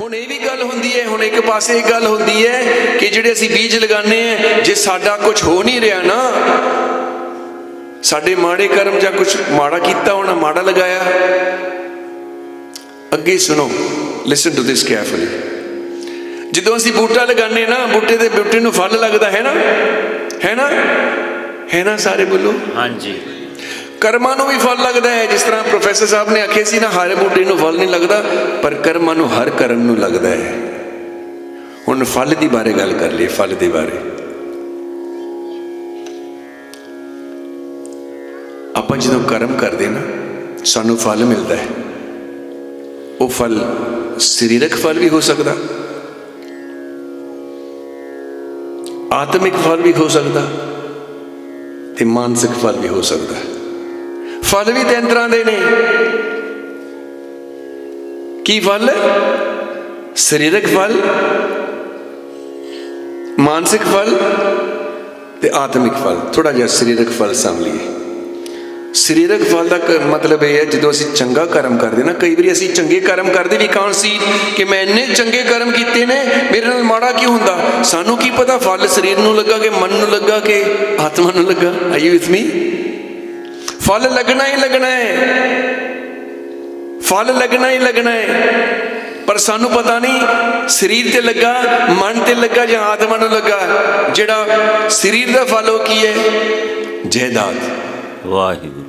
ਹੁਣ ਇਹ ਵੀ ਗੱਲ ਹੁੰਦੀ ਹੈ, ਹੁਣ ਇੱਕ ਪਾਸੇ ਇਹ ਗੱਲ ਹੁੰਦੀ ਹੈ ਕਿ ਜਿਹੜੇ ਅਸੀਂ ਬੀਜ ਲਗਾਉਂਦੇ ਆ ਜੇ ਸਾਡਾ ਕੁਝ ਹੋ ਨਹੀਂ ਰਿਹਾ ਨਾ, ਸਾਡੇ ਮਾੜੇ ਕਰਮ ਜਾਂ ਕੁਝ ਮਾੜਾ ਕੀਤਾ ਹੋਣਾ, ਮਾੜਾ ਲਗਾਇਆ, ਅੱਗੇ ਸੁਣੋ ਲਿਸਨ ਟੂ ਦਿਸ ਕੇਅਰਫੁਲੀ ਜਦੋਂ ਅਸੀਂ ਬੂਟਾ ਲਗਾਉਂਦੇ ਨਾ, ਬੂਟੇ ਦੇ ਬੂਟੇ ਨੂੰ ਫਲ ਲੱਗਦਾ ਹੈ ਨਾ? ਹੈ ਨਾ? ਹੈ ਨਾ ਸਾਰੇ ਬੋਲੋ? ਹਾਂਜੀ। ਕਰਮਾਂ ਨੂੰ ਵੀ ਫਲ ਲੱਗਦਾ ਹੈ। ਜਿਸ ਤਰ੍ਹਾਂ ਪ੍ਰੋਫੈਸਰ ਸਾਹਿਬ ਨੇ ਆਖਿਆ ਸੀ ਨਾ, ਹਰ ਬੂਟੇ ਨੂੰ ਫਲ ਨਹੀਂ ਲੱਗਦਾ, ਪਰ ਕਰਮਾਂ ਨੂੰ ਹਰ ਕਰਮ ਨੂੰ ਲੱਗਦਾ ਹੈ। ਹੁਣ ਫਲ ਦੀ ਬਾਰੇ ਗੱਲ ਕਰ ਲਈ ਫਲ ਦੇ ਬਾਰੇ। ਆਪਾਂ ਜਦੋਂ ਕਰਮ ਕਰਦੇ ਨਾ, ਸਾਨੂੰ ਫਲ ਮਿਲਦਾ ਹੈ। ਉਹ ਫਲ ਸਰੀਰਕ ਫਲ ਵੀ ਹੋ ਸਕਦਾ, ਆਤਮਿਕ ਫਲ ਵੀ ਹੋ ਸਕਦਾ ਤੇ ਮਾਨਸਿਕ ਫਲ ਵੀ ਹੋ ਸਕਦਾ। ਫਲ ਵੀ ਤਿੰਨ ਤਰ੍ਹਾਂ ਦੇ ਨੇ। ਕੀ ਫਲ? ਸਰੀਰਕ ਫਲ, ਮਾਨਸਿਕ ਫਲ ਤੇ ਆਤਮਿਕ ਫਲ। ਥੋੜਾ ਜਿਹਾ ਸਰੀਰਕ ਫਲ ਸਮਝ ਲਈਏ। ਸਰੀਰਕ ਫਲ ਦਾ ਮਤਲਬ ਇਹ ਹੈ, ਜਦੋਂ ਅਸੀਂ ਚੰਗਾ ਕਰਮ ਕਰਦੇ ਨਾ, ਕਈ ਵਾਰੀ ਅਸੀਂ ਚੰਗੇ ਕਰਮ ਕਰਦੇ ਵੀ ਕੌਣ ਸੀ ਕਿ ਮੈਂ ਇੰਨੇ ਚੰਗੇ ਕਰਮ ਕੀਤੇ ਨੇ, ਮੇਰੇ ਨਾਲ ਮਾੜਾ ਕਿਉਂ ਹੁੰਦਾ? ਸਾਨੂੰ ਕੀ ਪਤਾ ਫਲ ਸਰੀਰ ਨੂੰ ਲੱਗਾ ਕਿ ਮਨ ਨੂੰ ਲੱਗਾ ਕਿ ਆਤਮਾ ਨੂੰ ਲੱਗਾ? ਆਰ ਯੂ ਵਿਥ ਮੀ ਫਲ ਲੱਗਣਾ ਹੀ ਲੱਗਣਾ ਹੈ। ਫਲ ਲੱਗਣਾ ਹੀ ਲੱਗਣਾ ਹੈ। ਪਰ ਸਾਨੂੰ ਪਤਾ ਨਹੀਂ ਸਰੀਰ ਤੇ ਲੱਗਾ ਮਨ ਤੇ ਲੱਗਾ ਜਾਂ ਆਤਮਾ ਨੂੰ ਲੱਗਾ ਜਿਹੜਾ ਸਰੀਰ ਦਾ ਫਲ ਉਹ ਕੀ ਹੈ? ਜਾਇਦਾਦ ਵਾਹਿਗੁਰੂ।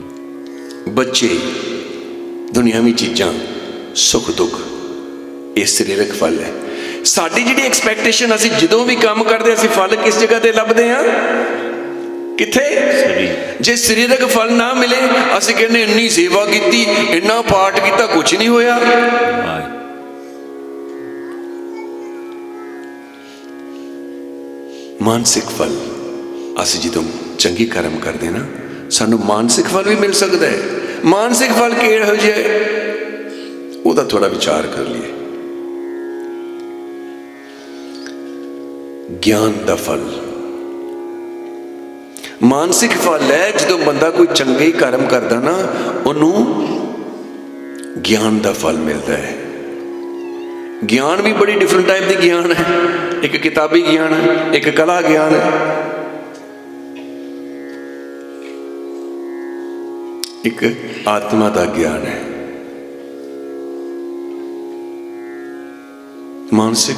ਬੱਚੇ ਦੁਨਿਆਵੀ ਚੀਜ਼ਾਂ ਸੁੱਖ ਦੁੱਖ ਇਹ ਸਰੀਰਕ ਫਲ ਹੈ। ਸਾਡੀ ਜਿਹੜੀ ਐਕਸਪੈਕਟੇਸ਼ਨ ਅਸੀਂ ਜਦੋਂ ਵੀ ਕੰਮ ਕਰਦੇ ਅਸੀਂ ਫਲ ਕਿਸ ਜਗ੍ਹਾ ਤੇ ਲੱਭਦੇ ਹਾਂ? ਕਿੱਥੇ? ਜੇ ਸਰੀਰਕ ਫਲ ਨਾ ਮਿਲੇ ਅਸੀਂ ਕਹਿੰਦੇ ਇੰਨੀ ਸੇਵਾ ਕੀਤੀ ਇੰਨਾ ਪਾਠ ਕੀਤਾ ਕੁਝ ਨਹੀਂ ਹੋਇਆ। ਮਾਨਸਿਕ ਫਲ ਅਸੀਂ ਜਦੋਂ ਚੰਗੀ ਕਰਮ ਕਰਦੇ ਨਾ ਸਾਨੂੰ ਮਾਨਸਿਕ ਫਲ ਵੀ ਮਿਲ ਸਕਦਾ ਹੈ। ਮਾਨਸਿਕ ਫਲ ਕਿਹੋ ਜਿਹਾ ਹੈ? ਉਹਦਾ ਥੋੜਾ ਵਿਚਾਰ ਕਰ ਲਈਏ। ਗਿਆਨ ਦਾ ਫਲ। ਮਾਨਸਿਕ ਫਲ ਹੈ, ਜਦੋਂ ਬੰਦਾ ਕੋਈ ਚੰਗੇ ਕਰਮ ਕਰਦਾ ਨਾ, ਉਹਨੂੰ ਗਿਆਨ ਦਾ ਫਲ ਮਿਲਦਾ ਹੈ। ਗਿਆਨ ਵੀ ਬੜੀ ਡਿਫਰੈਂਟ ਟਾਈਪ ਦੀ ਗਿਆਨ ਹੈ। ਇੱਕ ਕਿਤਾਬੀ ਗਿਆਨ ਹੈ ਇੱਕ ਕਲਾ ਗਿਆਨ। ਹੈ ਇੱਕ ਆਤਮਾ ਦਾ ਗਿਆਨ ਹੈ। ਮਾਨਸਿਕ,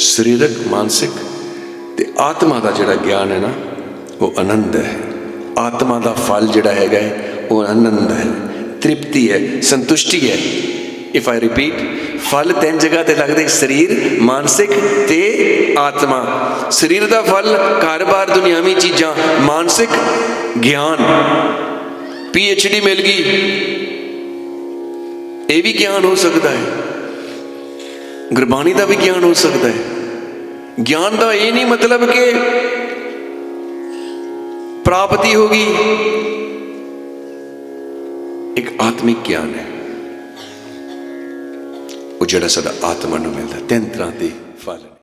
ਸਰੀਰਕ ਮਾਨਸਿਕ ਤੇ ਆਤਮਾ ਦਾ ਜਿਹੜਾ ਗਿਆਨ ਹੈ ਨਾ ਉਹ ਆਨੰਦ ਹੈ। ਆਤਮਾ ਦਾ ਫਲ ਜਿਹੜਾ ਹੈਗਾ ਉਹ ਆਨੰਦ ਹੈ। ਤ੍ਰਿਪਤੀ ਹੈ, ਸੰਤੁਸ਼ਟੀ ਹੈ। ਇਫ ਆਈ ਰਿਪੀਟ ਫਲ ਤਿੰਨ ਜਗ੍ਹਾ ਤੇ ਲੱਗਦੇ ਸਰੀਰ, ਮਾਨਸਿਕ ਤੇ ਆਤਮਾ। ਸਰੀਰ ਦਾ ਫਲ ਕਾਰੋਬਾਰ ਦੁਨਿਆਵੀ ਚੀਜ਼ਾਂ, ਮਾਨਸਿਕ ਗਿਆਨ। ਪੀ ਐਚ ਡੀ ਮਿਲ ਗਈ। ਇਹ ਵੀ ਗਿਆਨ ਹੋ ਸਕਦਾ ਹੈ। ਗੁਰਬਾਣੀ ਦਾ ਵੀ ਗਿਆਨ ਹੋ ਸਕਦਾ ਹੈ। ਗਿਆਨ ਦਾ ਇਹ ਨਹੀਂ ਮਤਲਬ ਕਿ ਪ੍ਰਾਪਤੀ ਹੋਗੀ ਇੱਕ ਆਤਮਿਕ ਗਿਆਨ ਹੈ। ਉਹ ਜਿਹੜਾ ਸਦਾ ਆਤਮਾ ਨੂੰ ਮਿਲਦਾ ਤਿੰਨ ਤਰ੍ਹਾਂ ਦੇ ਫਲ